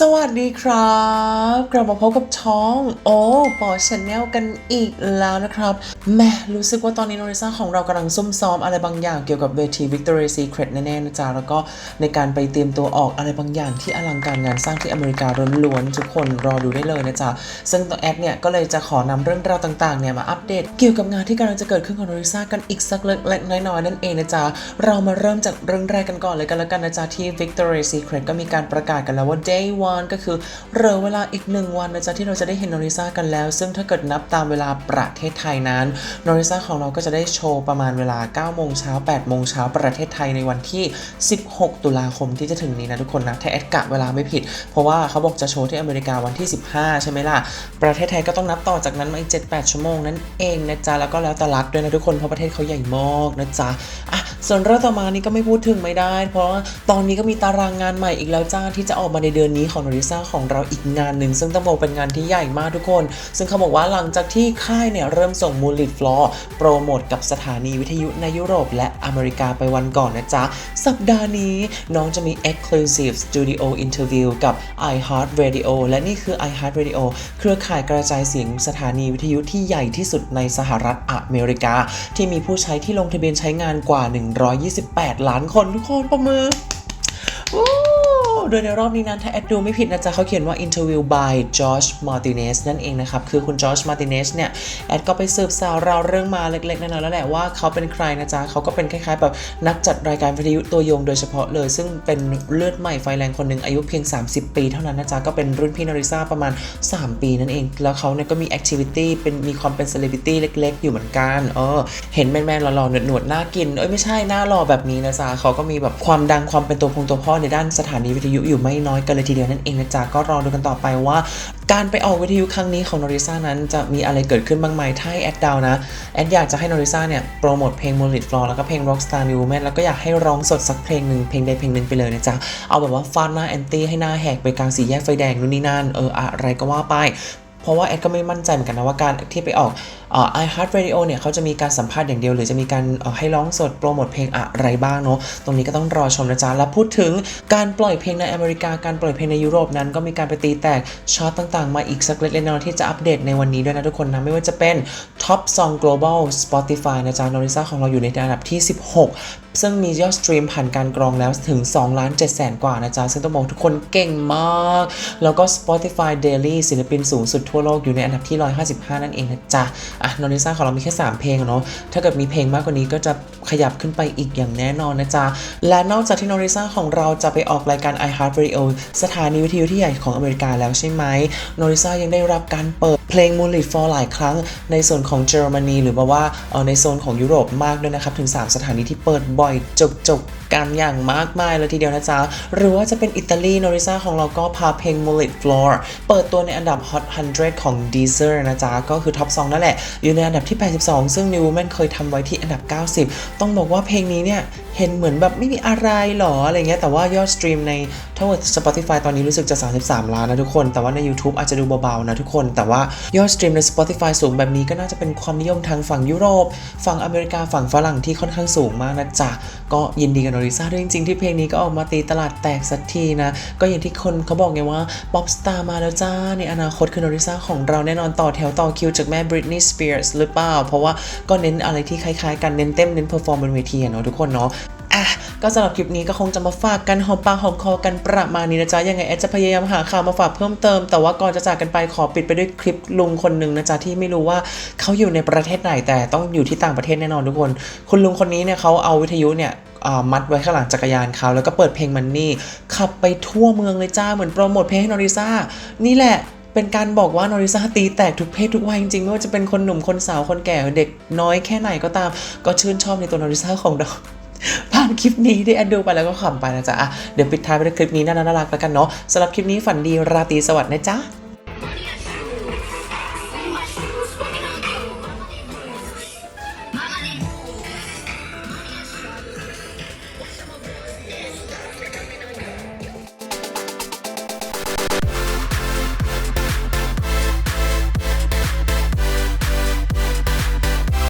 สวัสดีครับ กลับมาพบกับช่องโอ้ปอชแนลกันอีกแล้วนะครับแม่รู้สึกว่าตอนนี้โนริซ่าของเรากำลังซุ่มซ้อมอะไรบางอย่างเกี่ยวกับเวที Victoria's Secret แน่ๆนะจ๊ะ แล้วก็ในการไปเตรียมตัวออกอะไรบางอย่างที่อลังการงานสร้างที่อเมริกาล้วนๆทุกคนรอดูได้เลยนะจ๊ะ ซึ่งตัวแอดเนี่ย ก็เลยจะขอนำเรื่องราวต่างๆเนี่ยมาอัปเดต เกี่ยวกับงานที่กำลังจะเกิดขึ้นของโนริซ่ากันอีกสักเล็กๆน้อยๆนั่นเองนะจ๊ะเรามาเริ่มจากเรื่องแรกกันก่อนเลยกันแล้วกันนะจ๊ะที่ Victoria's Secret ก็มีการประกาศกันแล้วว่า day one ก็คือเหลือเวลาอีกหนึ่งวันนะจ๊ะที่เราจะได้เห็นโนริซ่ากันแล้ว ซึ่งถ้าเกิดนับตามเวลาประเทศไทยนั้นโนริซ่าของเราก็จะได้โชว์ประมาณเวลา9โมงเช้า8โมงเช้าประเทศไทยในวันที่ 16 ตุลาคมที่จะถึงนี้นะทุกคนนะถ้าแอดกะเวลาไม่ผิด เพราะว่าเขาบอกจะโชว์ที่อเมริกาวันที่ 15 ใช่ไหมล่ะ ประเทศไทยก็ต้องนับต่อจากนั้นมาอีก7-8 ชั่วโมงนั่นเองนะจ๊ะแล้วก็แล้วแต่รัฐด้วยนะทุกคนเพราะประเทศเขาใหญ่มากนะจ๊ะอะส่วนเรื่องต่อมานี่ก็ไม่พูดถึงไม่ได้ เพราะว่าตอนนี้ก็มีตารางงานใหม่อีกแล้วจ้าที่จะออกมาในเดือนนี้ของโนริซาของเราอีกงานหนึ่ง ซึ่งต้องบอกเป็นงานที่ใหญ่มากทุกคน ซึ่งเขาบอกว่าหลังจากที่ค่ายเนี่ยเริ่มส่งมูลิตฟลอร์โปรโมทกับสถานีวิทยุในยุโรป และอเมริกาไปวันก่อนนะจ๊ะ สัปดาห์นี้น้องจะมี Exclusive Studio Interview กับ iHeart Radio และนี่คือ iHeart Radio เครือข่ายกระจายเสียงสถานีวิทยุที่ใหญ่ที่สุดในสหรัฐอเมริกา ที่มีผู้ใช้ที่ลงทะเบียนใช้งานกว่า 128 ล้านคนทุกคนประมือ โดยในรอบนี้นั้นถ้าแอดดูไม่ผิดนะจ๊ะเขาเขียนว่า interview by Josh Martinez นั่นเองนะครับ คือคุณ Josh Martinez เนี่ย แอดก็ไปสืบสาวราวเรื่องมาเล็กๆน้อยๆแล้วแหละว่าเขาเป็นใครนะจ๊ะเขาก็เป็นคล้ายๆแบบนักจัดรายการวิทยุตัวยงโดยเฉพาะเลย ซึ่งเป็นเลือดใหม่ไฟแรงคนหนึ่งอายุเพียง 30 ปีเท่านั้นนะจ๊ะก็เป็นรุ่นพี่นาริซาประมาณ 3 ปีนั่นเอง แล้วเขาเนี่ยก็มี activity เป็นมีความเป็น celebrity เล็ก ๆ อยู่เหมือนกันเออเห็นแมนๆหล่อๆหนวดๆน่ากินเอ้ยไม่ใช่หน้าหล่อแบบนี้นะจ๊ะเขาก็มีแบบความดังความเป็นตัวพงตัวพ่อในด้านสถานีวิทยุอยู่ไม่น้อยกันเลยทีเดียวนั่นเองนะจ๊ะก็รอดูกันต่อไปว่า การไปออกวิทยุครั้งนี้ของโนริซ่านั้นจะมีอะไรเกิดขึ้นบ้างไหมถ้าให้แอดดาวนะแอดอยากจะให้โนริซ่าเนี่ยโปรโมทเพลง m o n l i t Floor แล้วก็เพลง Rockstar New Woman แล้วก็อยากให้ร้องสดสักเพลงหนึ่งเพลงใดเพลงหนึ่งไปเลยนะจ๊ะเอาแบบว่าฟาดหน้าแอนตี้ให้หน้าแหกไปกลางสี่แยกไฟแดงนู่นนี่นั่นเอออะไรก็ว่าไป เพราะว่าแอดก็ไม่มั่นใจเหมือนกันนะว่าการที่ไปออกเอ่อ iHeart Radio เนี่ยเขาจะมีการสัมภาษณ์อย่างเดียว หรือจะมีการออให้ร้องสดโปรโมทเพลงอะไรบ้างเนาะตรงนี้ก็ต้องรอชมนะจ๊ะแล้วพูดถึงการปล่อยเพลงในอเมริกาการปล่อยเพลงในยุโรปนั้น ก็มีการไปตีแตกชาร์ตต่างๆ มาอีกสักเล็กน้อยที่จะอัปเดตในวันนี้ด้วยนะทุกคนนะไม่ว่าจะเป็น Top Song Global Spotify นะจ๊ะนอริซ่าของเราอยู่ในอันดับที่ 16 ซึ่งมียอดสตรีมผ่านการกรองแล้วถึง2ล้าน7แสนกว่านะจ๊ะ ซึ่งต้องบอกทุกคนเก่งมาก แล้วก็ Spotify Daily ศิลปินสูงสุดทั่วโลกอยู่ในอันดับที่ 155 นั่นเองนะจ๊ะ อะนอริซ่าของเรามีแค่ 3 เพลงเนาะถ้าเกิดมีเพลงมากกว่านี้ก็จะ ขยับขึ้นไปอีกอย่างแน่นอนนะจ๊ะ และนอกจากที่นอริซ่าของเราจะไปออกรายการ iHeart Radio สถานีวิทยุที่ใหญ่ของอเมริกาแล้วใช่ไหมนอริซ่ายังได้รับการเปิดเพลง Moonlit for หลายครั้งในส่วนของเยอรมนีหรือว่าในโซนของยุโรปมากด้วยนะครับ ถึง 3 สถานีที่เปิดบ่อยจกๆกันอย่างมากมายเลยทีเดียวนะจ๊ะ หรือว่าจะเป็นอิตาลีโนริซ่าของเราก็พาเพลง Mullet Floor เปิดตัวในอันดับ Hot 100 ของ Deezer นะจ๊ะ ก็คือท็อป2นั่นแหละ อยู่ในอันดับที่ 82 ซึ่ง New Woman เคยทำไว้ที่อันดับ 90 ต้องบอกว่าเพลงนี้เนี่ย เห็นเหมือนแบบไม่มีอะไรหรออะไรเงี้ย แต่ว่ายอดสตรีมในถ้าว่า Spotify ตอนนี้รู้สึกจะ 33 ล้านนะทุกคน แต่ว่าใน YouTube อาจจะดูเบาๆนะทุกคน แต่ว่ายอดสตรีมใน Spotify สูงแบบนี้ก็น่าจะเป็นความนิยมทางฝั่งยุโรป ฝั่งอเมริกา ฝั่งฝรั่งที่ค่อนข้างสูงมากนะจ๊ะ ก็ยินดีกับโนริซ่าด้วยจริงๆ ที่เพลงนี้ก็ออกมาตีตลาดแตกสักทีนะ ก็อย่างที่คนเขาบอกไงว่าป๊อปสตาร์มาแล้วจ้า ในอนาคตคือโนริซ่าของเราแน่นอนต่อแถวต่อคิวจากแม่บริตนีย์สเปียร์สหรือเปล่า เพราะว่าก็เน้นอะไรที่คล้ายๆ กันเน้นเต้นเน้นเพอร์ฟอร์มบนเวทีเนาะทุกคนเนาะ อะก็สำหรับคลิปนี้ก็คงจะมาฝากกันหอมปากหอมคอกันประมาณนี้นะจ๊ะยังไงแอดจะพยายามหาข่าวมาฝากเพิ่มเติม แต่ว่าก่อนจะจากกันไปขอปิดไปด้วยคลิปลุงคนหนึ่งนะจ๊ะที่ไม่รู้ว่าเขาอยู่ในประเทศไหนแต่ต้องอยู่ที่ต่างประเทศแน่นอนทุกคน คุณลุงคนนี้เนี่ยเขาเอาวิทยุเนี่ยมัดไว้ข้างหลังจักรยานเขาแล้วก็เปิดเพลงมันนี่ขับไปทั่วเมืองเลยจ้าเหมือนโปรโมทเพลงให้นอริซ่านี่แหละเป็นการบอกว่านอริซ่าตีแตกทุกเพศทุกวัยจริงๆไม่ว่าจะเป็นคนหนุ่มคนสาวคนแก่เด็กน้อยแค่ไหนก็ตาม ก็ชื่นชอบในตัวนอริซ่าของเรา ผ่านคลิปนี้ได้แอนดูไปแล้วก็ขำไปนะจ๊ะอะเดี๋ยวปิดท้ายไปด้วยคลิปนี้น่ารักๆแล้วกันเนาะสำหรับคลิปนี้ฝันดีราตรีสวัสดิ์นะจ๊ะ